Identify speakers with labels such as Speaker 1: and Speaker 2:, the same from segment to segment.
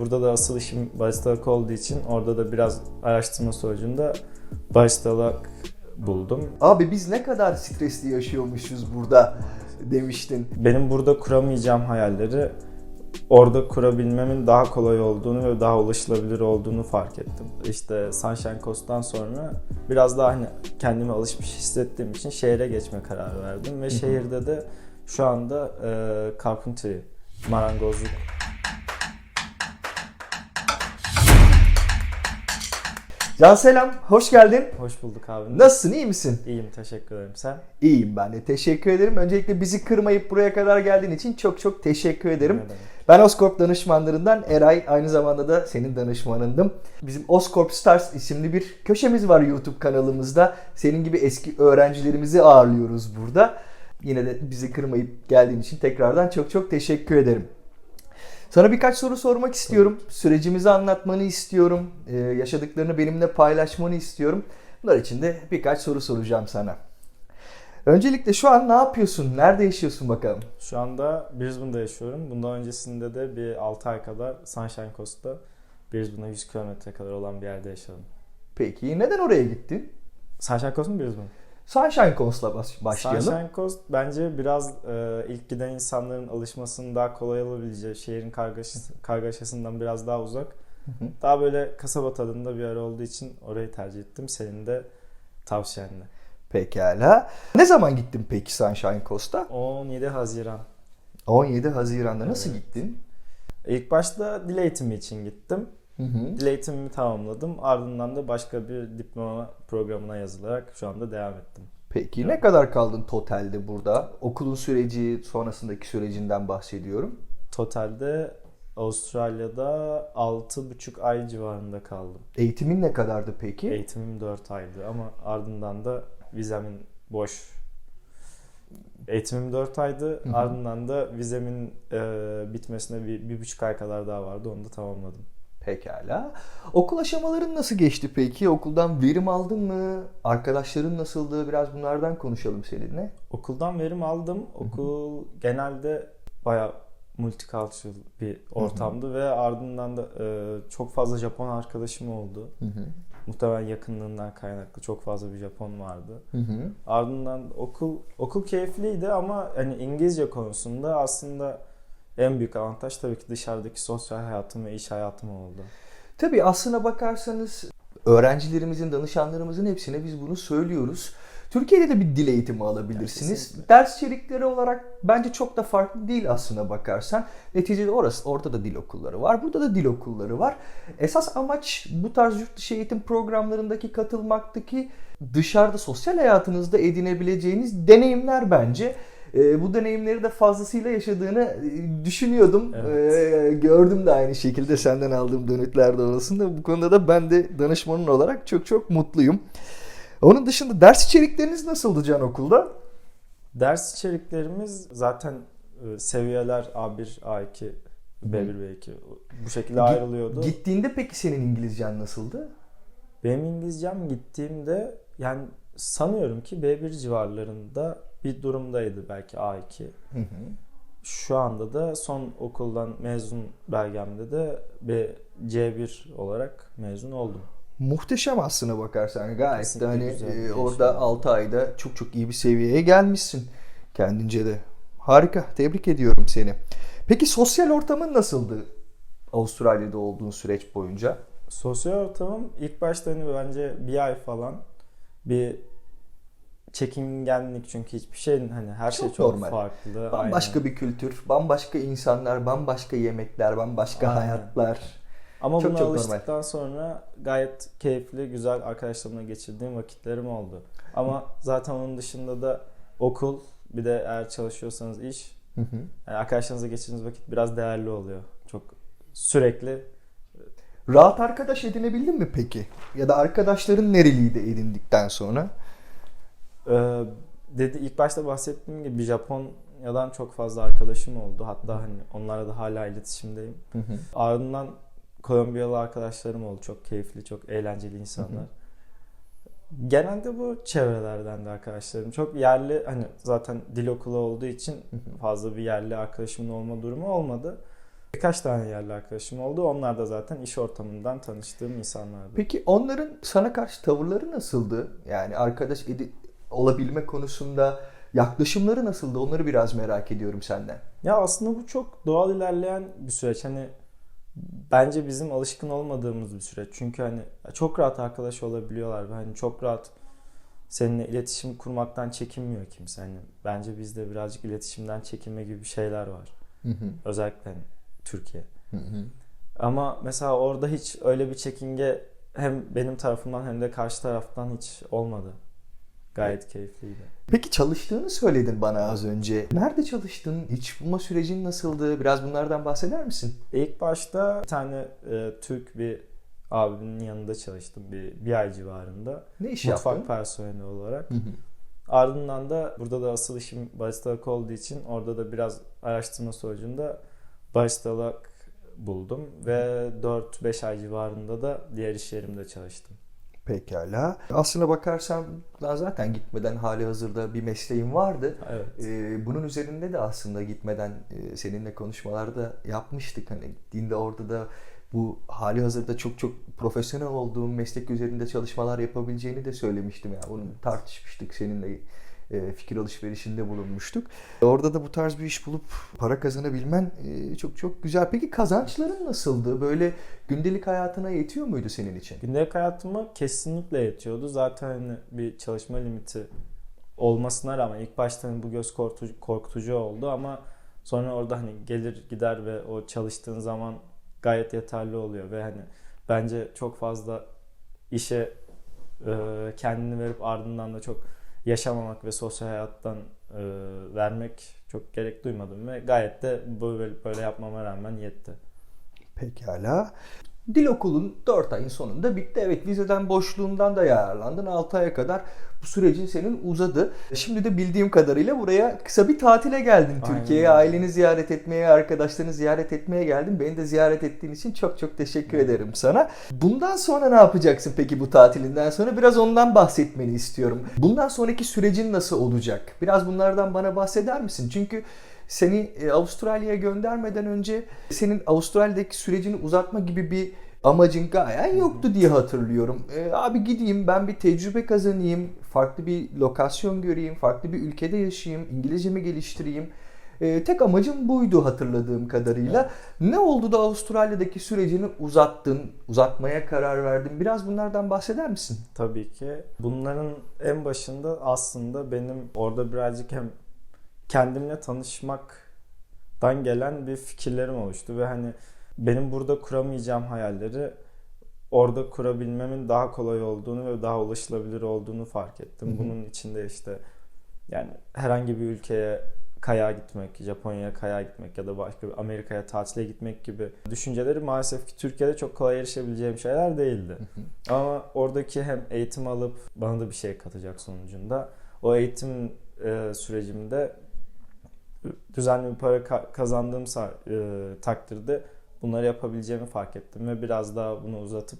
Speaker 1: Burada da asıl işim baristalık olduğu için orada da biraz araştırma sonucunda baristalık buldum.
Speaker 2: Abi biz ne kadar stresli yaşıyormuşuz burada demiştin.
Speaker 1: Benim burada kuramayacağım hayalleri orada kurabilmemin daha kolay olduğunu ve daha ulaşılabilir olduğunu fark ettim. İşte Sunshine Coast'tan sonra biraz daha hani kendime alışmış hissettiğim için şehre geçme kararı verdim ve şehirde de şu anda e, carpentry, marangozluk
Speaker 2: Can selam, hoş geldin.
Speaker 1: hoş bulduk abi.
Speaker 2: Nasılsın, iyi misin?
Speaker 1: İyiyim teşekkür ederim. Sen?
Speaker 2: İyiyim ben de, teşekkür ederim. Öncelikle bizi kırmayıp buraya kadar geldiğin için çok çok teşekkür ederim. Ben Oscorp danışmanlarından Eray, aynı zamanda da senin danışmanındım. Bizim Oscorp Stars isimli bir köşemiz var YouTube kanalımızda. Senin gibi eski öğrencilerimizi ağırlıyoruz burada. Yine de bizi kırmayıp geldiğin için tekrardan çok çok teşekkür ederim. Sana birkaç soru sormak istiyorum. Sürecimizi anlatmanı istiyorum. Ee, yaşadıklarını benimle paylaşmanı istiyorum. Bunlar için de birkaç soru soracağım sana. Öncelikle şu an ne yapıyorsun? Nerede yaşıyorsun bakalım?
Speaker 1: Şu anda Brisbane'da yaşıyorum. Bundan öncesinde de bir 6 ay kadar Sunshine Coast'ta Brisbane'a 100 kilometre kadar olan bir yerde yaşadım.
Speaker 2: Peki neden oraya gittin?
Speaker 1: Sunshine Coast mu Brisbane?
Speaker 2: Sunshine Coast'la baş- başlayalım.
Speaker 1: Sunshine Coast bence biraz e, ilk giden insanların alışmasının daha kolay olabileceği, şehrin kargaşası, kargaşasından biraz daha uzak.
Speaker 2: hı.
Speaker 1: Daha böyle kasaba tadında bir yer olduğu için orayı tercih ettim. Senin de tavsiyenle.
Speaker 2: Pekala. Ne zaman gittin peki Sunshine Coast'a?
Speaker 1: 17 Haziran.
Speaker 2: 17 Haziran'da nasıl
Speaker 1: Evet.
Speaker 2: gittin?
Speaker 1: İlk başta dil eğitimi için gittim.
Speaker 2: Hı hı.
Speaker 1: Dil eğitimimi tamamladım. Ardından da başka bir diploma programına yazılarak şu anda devam ettim.
Speaker 2: Peki ne kadar kaldın totalde burada? Okulun süreci, sonrasındaki sürecinden bahsediyorum.
Speaker 1: Totalde Avustralya'da 6,5 ay civarında kaldım.
Speaker 2: Eğitimin ne kadardı peki?
Speaker 1: Eğitimim 4 aydı ama ardından da vizemin boş. Eğitimim 4 aydı.
Speaker 2: hı.
Speaker 1: Ardından da vizemin e, bitmesine bir, bir buçuk ay kadar daha vardı. Onu da tamamladım.
Speaker 2: Pekala. Okul aşamaların nasıl geçti peki? Okuldan verim aldın mı? Arkadaşların nasıldı? Biraz bunlardan konuşalım seninle.
Speaker 1: Okuldan verim aldım. Okul genelde baya multicultural bir ortamdı ve ardından da e, çok fazla Japon arkadaşım oldu.
Speaker 2: Hı hı.
Speaker 1: Muhtemelen yakınlığından kaynaklı çok fazla bir Japon vardı.
Speaker 2: Hı hı.
Speaker 1: Ardından okul okul keyifliydi ama hani İngilizce konusunda aslında en büyük avantaj tabii ki dışarıdaki sosyal hayatım ve iş hayatım oldu.
Speaker 2: Tabii aslına bakarsanız öğrencilerimizin, danışanlarımızın hepsine biz bunu söylüyoruz. Türkiye'de de bir dil eğitimi alabilirsiniz.
Speaker 1: Kesinlikle.
Speaker 2: Ders içerikleri olarak bence çok da farklı değil aslına bakarsan. Neticede orası, orada da dil okulları var. Burada da dil okulları var. Esas amaç bu tarz yurt dışı eğitim programlarındaki katılmaktaki dışarıda sosyal hayatınızda edinebileceğiniz deneyimler bence. Ee, bu deneyimleri de fazlasıyla yaşadığını e, düşünüyordum.
Speaker 1: Evet.
Speaker 2: Ee, gördüm de aynı şekilde senden aldığım dönütler doğrultusunda. Bu konuda da ben de danışmanın olarak çok çok mutluyum. Onun dışında ders içerikleriniz nasıldı Can okulda?
Speaker 1: Ders içeriklerimiz zaten e, seviyeler A1, A2, B1, B2 bu şekilde ayrılıyordu.
Speaker 2: Gittiğinde peki senin İngilizcen nasıldı?
Speaker 1: Benim İngilizcem gittiğimde yani sanıyorum ki B1 civarlarında bir durumdaydı belki A2.
Speaker 2: Hı hı.
Speaker 1: Şu anda da son okuldan mezun belgemde de bir C1 olarak mezun oldum.
Speaker 2: Muhteşem aslına bakarsan gayet de
Speaker 1: Kesinlikle
Speaker 2: hani
Speaker 1: güzel
Speaker 2: e, orada 6 ayda çok çok iyi bir seviyeye gelmişsin kendince de. Harika. Tebrik ediyorum seni. Peki sosyal ortamın nasıldı Avustralya'da olduğun süreç boyunca?
Speaker 1: Sosyal ortamım ilk başta hani bence bir ay falan bir çekingenlik çünkü hiçbir şeyin hani her şey
Speaker 2: Çok
Speaker 1: çok
Speaker 2: normal.
Speaker 1: farklı.
Speaker 2: Bambaşka
Speaker 1: aynen.
Speaker 2: bir kültür, bambaşka insanlar, bambaşka yemekler, bambaşka
Speaker 1: Aynen.
Speaker 2: hayatlar.
Speaker 1: Ama
Speaker 2: çok
Speaker 1: buna
Speaker 2: çok
Speaker 1: alıştıktan sonra gayet keyifli, güzel arkadaşlarımla geçirdiğim vakitlerim oldu. Ama zaten onun dışında da okul bir de eğer çalışıyorsanız iş yani arkadaşlarınızla geçirdiğiniz vakit biraz değerli oluyor. Çok sürekli
Speaker 2: Rahat arkadaş edinebildin mi peki? Ya da arkadaşların nereliydi edindikten sonra?
Speaker 1: Ee, dedi ilk başta bahsettiğim gibi Japonya'dan çok fazla arkadaşım oldu. Hatta hani onlarla da hala iletişimdeyim.
Speaker 2: Hı hı.
Speaker 1: Ardından Kolombiyalı arkadaşlarım oldu. Çok keyifli, çok eğlenceli insanlar. Genelde bu çevrelerden de arkadaşlarım. Çok yerli hani zaten dil okulu olduğu için fazla bir yerli arkadaşımın olma durumu olmadı. Birkaç tane yerli arkadaşım oldu. Onlar da zaten iş ortamından tanıştığım insanlardı.
Speaker 2: Peki onların sana karşı tavırları nasıldı? Yani arkadaş edi- olabilme konusunda yaklaşımları nasıldı? Onları biraz merak ediyorum senden.
Speaker 1: Ya aslında bu çok doğal ilerleyen bir süreç. Hani bence bizim alışkın olmadığımız bir süreç. Çünkü hani çok rahat arkadaş olabiliyorlar hani çok rahat seninle iletişim kurmaktan çekinmiyor kimse. Hani bence bizde birazcık iletişimden çekinme gibi şeyler var. Özellikle hani Türkiye. Ama mesela orada hiç öyle bir çekinge hem benim tarafımdan hem de karşı taraftan hiç olmadı. Gayet keyifliydi.
Speaker 2: Peki çalıştığını söyledin bana az önce. Nerede çalıştın? İç bulma sürecin nasıldı? Biraz bunlardan bahseder misin?
Speaker 1: İlk başta bir tane e, Türk bir abinin yanında çalıştım bir, bir ay civarında.
Speaker 2: Ne iş
Speaker 1: Mutfak
Speaker 2: yaptın?
Speaker 1: personeli olarak.
Speaker 2: Hı hı.
Speaker 1: Ardından da burada da asıl işim baristalık olduğu için orada da biraz araştırma sonucunda baristalık buldum ve 4-5 ay civarında da diğer iş yerimde çalıştım.
Speaker 2: Pekala. Aslına bakarsan daha zaten gitmeden hali hazırda bir mesleğin vardı.
Speaker 1: Evet.
Speaker 2: Ee, bunun üzerinde de aslında gitmeden e, seninle konuşmalarda yapmıştık. Hani gittiğinde orada da bu hali hazırda çok çok profesyonel olduğum meslek üzerinde çalışmalar yapabileceğini de söylemiştim. Yani bunu tartışmıştık seninle fikir alışverişinde bulunmuştuk. Orada da bu tarz bir iş bulup para kazanabilmen e, çok çok güzel. Peki kazançların nasıldı? Böyle gündelik hayatına yetiyor muydu senin için?
Speaker 1: Gündelik hayatıma kesinlikle yetiyordu. Zaten hani bir çalışma limiti olmasına rağmen ilk başta hani bu göz korkutucu, korkutucu oldu ama sonra orada hani gelir gider ve o çalıştığın zaman gayet yeterli oluyor ve hani bence çok fazla işe e, kendini verip ardından da çok yaşamamak ve sosyal hayattan e, vermek çok gerek duymadım ve gayet de böyle böyle yapmama rağmen yetti.
Speaker 2: Pekala. Dil okulun 4 ayın sonunda bitti. Evet vizeden boşluğundan da yararlandın. 6 aya kadar bu sürecin senin uzadı. Şimdi de bildiğim kadarıyla buraya kısa bir tatile geldin Türkiye'ye. Aileni ziyaret etmeye, arkadaşlarını ziyaret etmeye geldin. Beni de ziyaret ettiğin için çok çok teşekkür ederim sana. Bundan sonra ne yapacaksın peki bu tatilinden sonra? Biraz ondan bahsetmeni istiyorum. Bundan sonraki sürecin nasıl olacak? Biraz bunlardan bana bahseder misin? Çünkü seni e, Avustralya'ya göndermeden önce senin Avustralya'daki sürecini uzatma gibi bir amacın gayen yoktu diye hatırlıyorum. E, abi gideyim ben bir tecrübe kazanayım, farklı bir lokasyon göreyim, farklı bir ülkede yaşayayım, İngilizcemi geliştireyim. E, tek amacım buydu hatırladığım kadarıyla. Ne oldu da Avustralya'daki sürecini uzattın, uzatmaya karar verdin? Biraz bunlardan bahseder misin?
Speaker 1: Tabii ki. Bunların en başında aslında benim orada birazcık hem kendimle tanışmaktan gelen bir fikirlerim oluştu ve hani benim burada kuramayacağım hayalleri orada kurabilmemin daha kolay olduğunu ve daha ulaşılabilir olduğunu fark ettim. Bunun içinde işte yani herhangi bir ülkeye kayağa gitmek, Japonya'ya kayağa gitmek ya da başka bir Amerika'ya tatile gitmek gibi düşünceleri maalesef ki Türkiye'de çok kolay erişebileceğim şeyler değildi. Ama oradaki hem eğitim alıp bana da bir şey katacak sonucunda o eğitim e, sürecimde düzenli bir para ka- kazandığım e, takdirde bunları yapabileceğimi fark ettim ve biraz daha bunu uzatıp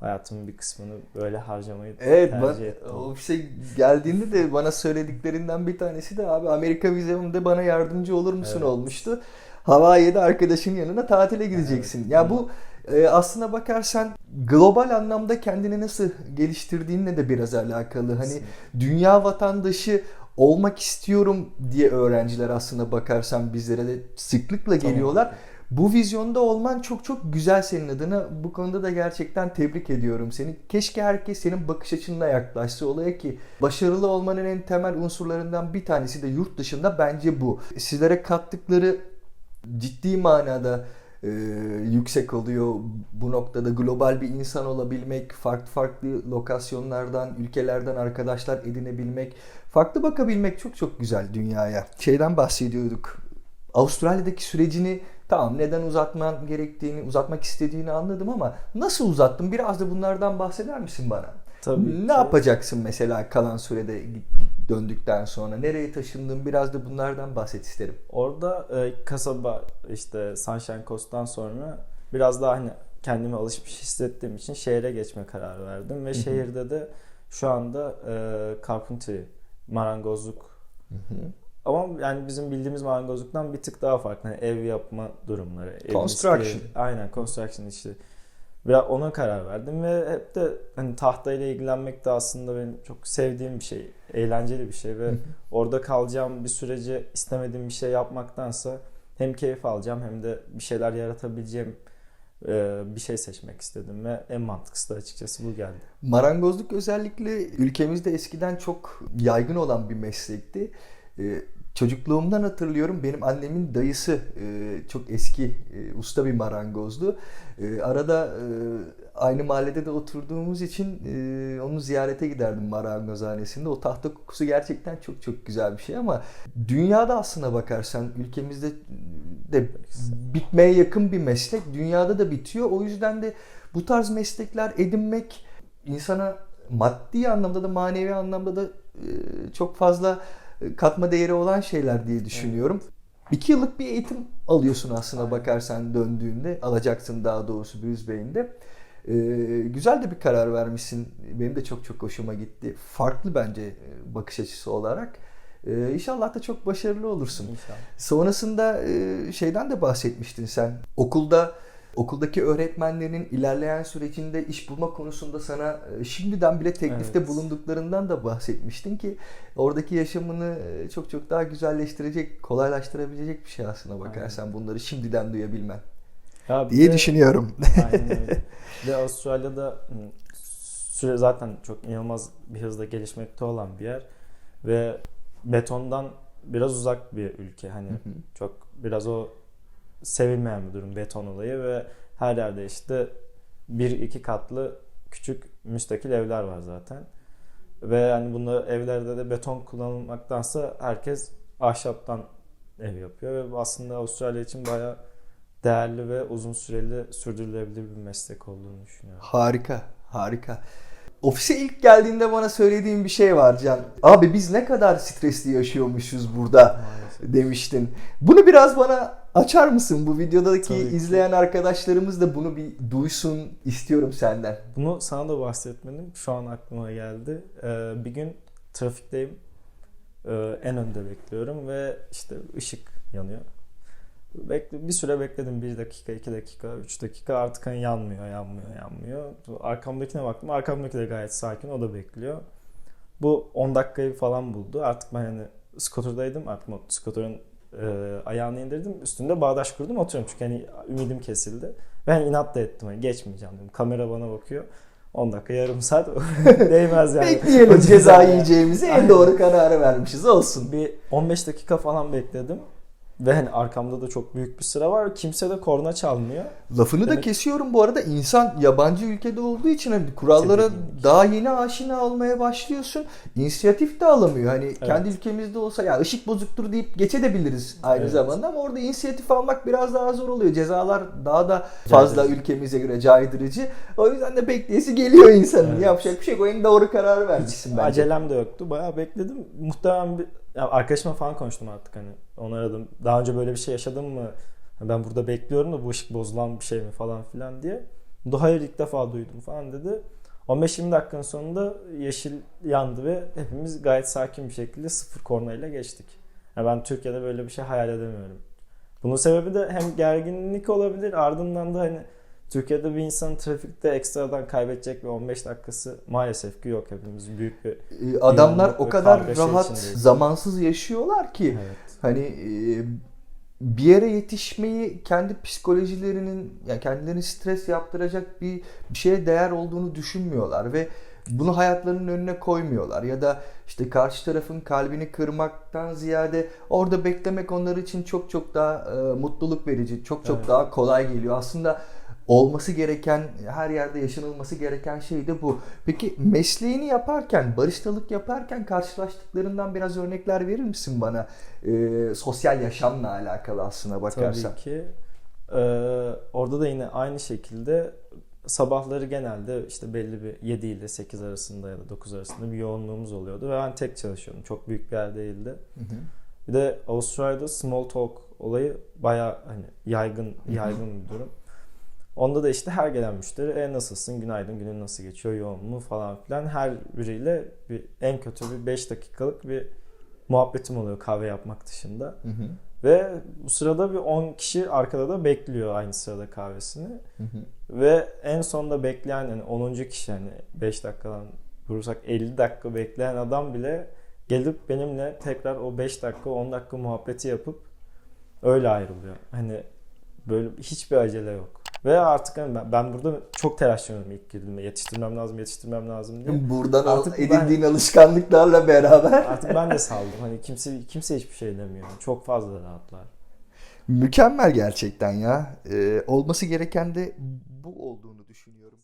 Speaker 1: hayatımın bir kısmını böyle harcamayı
Speaker 2: Evet
Speaker 1: tercih
Speaker 2: ben,
Speaker 1: ettim.
Speaker 2: o şey geldiğinde de bana söylediklerinden bir tanesi de abi Amerika vizemde bana yardımcı olur musun
Speaker 1: Evet.
Speaker 2: olmuştu. Hawaii'de arkadaşın yanına tatile gideceksin.
Speaker 1: Evet.
Speaker 2: Ya bu e, aslına bakarsan global anlamda kendini nasıl geliştirdiğinle de biraz alakalı. Hani dünya vatandaşı olmak istiyorum diye öğrenciler aslına bakarsan bizlere de sıklıkla
Speaker 1: Tamam.
Speaker 2: geliyorlar. Bu vizyonda olman çok çok güzel senin adına. Bu konuda da gerçekten tebrik ediyorum seni. Keşke herkes senin bakış açınla yaklaşsa olaya ki başarılı olmanın en temel unsurlarından bir tanesi de yurt dışında bence bu. Sizlere kattıkları ciddi manada e, yüksek oluyor. Bu noktada global bir insan olabilmek, farklı farklı lokasyonlardan, ülkelerden arkadaşlar edinebilmek, farklı bakabilmek çok çok güzel dünyaya. Şeyden bahsediyorduk. Avustralya'daki sürecini tamam neden uzatman gerektiğini, uzatmak istediğini anladım ama nasıl uzattın? Biraz da bunlardan bahseder misin bana?
Speaker 1: Tabii
Speaker 2: ne
Speaker 1: ki.
Speaker 2: yapacaksın mesela kalan sürede döndükten sonra? Nereye taşındın? Biraz da bunlardan bahset isterim.
Speaker 1: Orada e, kasaba işte Sunshine Coast'tan sonra biraz daha hani kendime alışmış hissettiğim için şehre geçme kararı verdim ve şehirde de şu anda e, carpentry, marangozluk Ama yani bizim bildiğimiz marangozluktan bir tık daha farklı. Hani ev yapma durumları. ev
Speaker 2: Construction.
Speaker 1: isteği- aynen construction işi. Biraz ona karar verdim ve hep de hani tahtayla ilgilenmek de aslında benim çok sevdiğim bir şey. Eğlenceli bir şey ve orada kalacağım bir sürece istemediğim bir şey yapmaktansa hem keyif alacağım hem de bir şeyler yaratabileceğim bir şey seçmek istedim ve en mantıklısı da açıkçası bu geldi.
Speaker 2: Marangozluk özellikle ülkemizde eskiden çok yaygın olan bir meslekti. Çocukluğumdan hatırlıyorum benim annemin dayısı e, çok eski e, usta bir marangozdu. E, arada aynı mahallede de oturduğumuz için e, onu ziyarete giderdim marangozhanesinde. O tahta kokusu gerçekten çok çok güzel bir şey ama dünyada aslına bakarsan ülkemizde de bitmeye yakın bir meslek. Dünyada da bitiyor. O yüzden de bu tarz meslekler edinmek insana maddi anlamda da manevi anlamda da çok fazla katma değeri olan şeyler diye düşünüyorum. İki yıllık bir eğitim alıyorsun aslına bakarsan döndüğünde. Alacaksın daha doğrusu Brisbane'de. E, güzel de bir karar vermişsin. Benim de çok çok hoşuma gitti. Farklı bence e, bakış açısı olarak. E, inşallah da çok başarılı olursun.
Speaker 1: İnşallah.
Speaker 2: Sonrasında e, şeyden de bahsetmiştin sen. Okulda okuldaki öğretmenlerin ilerleyen sürecinde iş bulma konusunda sana e, şimdiden bile teklifte
Speaker 1: Evet.
Speaker 2: bulunduklarından da bahsetmiştin ki oradaki yaşamını e, çok çok daha güzelleştirecek, kolaylaştırabilecek bir şey aslına bakarsan bunları şimdiden duyabilmen
Speaker 1: Ya
Speaker 2: diye
Speaker 1: de-
Speaker 2: düşünüyorum.
Speaker 1: Aynen öyle. Ve Avustralya'da hı, süre zaten çok inanılmaz bir hızla gelişmekte olan bir yer ve betondan biraz uzak bir ülke. Hani çok biraz o sevilmeyen bir durum beton olayı ve her yerde işte bir iki katlı küçük müstakil evler var zaten. Ve yani bunlar evlerde de beton kullanılmaktansa herkes ahşaptan ev yapıyor ve aslında Avustralya için bayağı değerli ve uzun süreli sürdürülebilir bir meslek olduğunu düşünüyorum.
Speaker 2: Harika, harika. Ofise ilk geldiğinde bana söylediğin bir şey var Can. Abi biz ne kadar stresli yaşıyormuşuz burada
Speaker 1: Maalesef.
Speaker 2: demiştin. Bunu biraz bana açar mısın? Bu videodaki
Speaker 1: Tabii ki.
Speaker 2: izleyen arkadaşlarımız da bunu bir duysun istiyorum senden.
Speaker 1: Bunu sana da bahsetmedim. Şu an aklıma geldi. Ee, bir gün trafikteyim. Ee, en önde bekliyorum ve işte ışık yanıyor. Bekle, bir süre bekledim. Bir dakika, iki dakika, üç dakika artık hani yanmıyor, yanmıyor, yanmıyor. Arkamdakine baktım. Arkamdaki de gayet sakin. O da bekliyor. Bu 10 dakikayı falan buldu. Artık ben hani skoturdaydım. Artık o skotörün e, ayağını indirdim. Üstünde bağdaş kurdum. Oturuyorum çünkü hani ümidim kesildi. Ben inat da ettim. Hani geçmeyeceğim dedim. Kamera bana bakıyor. 10 dakika yarım saat değmez yani.
Speaker 2: Bekleyelim ceza yiyeceğimizi en doğru kararı vermişiz olsun.
Speaker 1: Bir 15 dakika falan bekledim. Ve hani arkamda da çok büyük bir sıra var. Kimse de korna çalmıyor.
Speaker 2: Lafını da
Speaker 1: Demek-
Speaker 2: kesiyorum bu arada insan yabancı ülkede olduğu için hani kurallara daha yeni aşina olmaya başlıyorsun. İnisiyatif de alamıyor. Hani kendi ülkemizde olsa ya ışık bozuktur deyip geçebiliriz aynı
Speaker 1: Evet.
Speaker 2: zamanda ama orada inisiyatif almak biraz daha zor oluyor. Cezalar daha da fazla
Speaker 1: Caydırıcı.
Speaker 2: ülkemize göre caydırıcı. O yüzden de bekleyesi geliyor insanın.
Speaker 1: Evet.
Speaker 2: Yapacak bir şey yok. O en doğru kararı vermişsin bence.
Speaker 1: Acelem de yoktu. Bayağı bekledim. Muhtemelen bir ya arkadaşımla falan konuştum artık hani. Onu aradım. Daha önce böyle bir şey yaşadın mı? Ben burada bekliyorum da bu ışık bozulan bir şey mi falan filan diye. Hayır ilk defa duydum falan dedi. 15-20 dakikanın sonunda yeşil yandı ve hepimiz gayet sakin bir şekilde sıfır kornayla geçtik. Yani ben Türkiye'de böyle bir şey hayal edemiyorum. Bunun sebebi de hem gerginlik olabilir ardından da hani Türkiye'de bir insanın trafikte ekstradan kaybedecek bir 15 dakikası maalesef ki yok hepimiz büyük bir
Speaker 2: Ee, Adamlar o
Speaker 1: ve
Speaker 2: kadar rahat,
Speaker 1: içindeyiz.
Speaker 2: zamansız yaşıyorlar ki
Speaker 1: evet.
Speaker 2: Hani e, bir yere yetişmeyi kendi psikolojilerinin yani kendilerini stres yaptıracak bir, bir şeye değer olduğunu düşünmüyorlar ve bunu hayatlarının önüne koymuyorlar ya da işte karşı tarafın kalbini kırmaktan ziyade orada beklemek onlar için çok çok daha e, mutluluk verici, çok çok
Speaker 1: Evet.
Speaker 2: daha kolay geliyor. Aslında olması gereken, her yerde yaşanılması gereken şey de bu. Peki mesleğini yaparken, baristalık yaparken karşılaştıklarından biraz örnekler verir misin bana? Ee, sosyal yaşamla alakalı aslına bakarsan.
Speaker 1: Tabii ki. Ee, orada da yine aynı şekilde sabahları genelde işte belli bir 7 ile 8 arasında ya da 9 arasında bir yoğunluğumuz oluyordu ve ben tek çalışıyordum. Çok büyük bir yer değildi.
Speaker 2: Hı hı.
Speaker 1: Bir de Avustralya'da small talk olayı bayağı hani yaygın yaygın bir durum. Onda da işte her gelen müşteri e nasılsın, günaydın, günün nasıl geçiyor, yoğun mu falan filan her biriyle bir en kötü bir 5 dakikalık bir muhabbetim oluyor kahve yapmak dışında.
Speaker 2: Hı hı.
Speaker 1: Ve bu sırada bir 10 kişi arkada da bekliyor aynı sırada kahvesini.
Speaker 2: Hı hı.
Speaker 1: Ve en sonda bekleyen yani 10. kişi hani 5 dakikadan vurursak 50 dakika bekleyen adam bile gelip benimle tekrar o 5 dakika 10 dakika muhabbeti yapıp öyle ayrılıyor. Hani böyle hiçbir acele yok. Ve artık hani ben, ben burada çok telaşlanıyorum ilk girdiğimde. Yetiştirmem lazım, yetiştirmem lazım diye.
Speaker 2: Buradan
Speaker 1: Artık ben-
Speaker 2: edindiğin alışkanlıklarla beraber
Speaker 1: Artık ben de saldım. Hani kimse kimse hiçbir şey demiyor. Çok fazla rahatlar.
Speaker 2: mükemmel gerçekten ya. Ee, olması gereken de bu olduğunu düşünüyorum.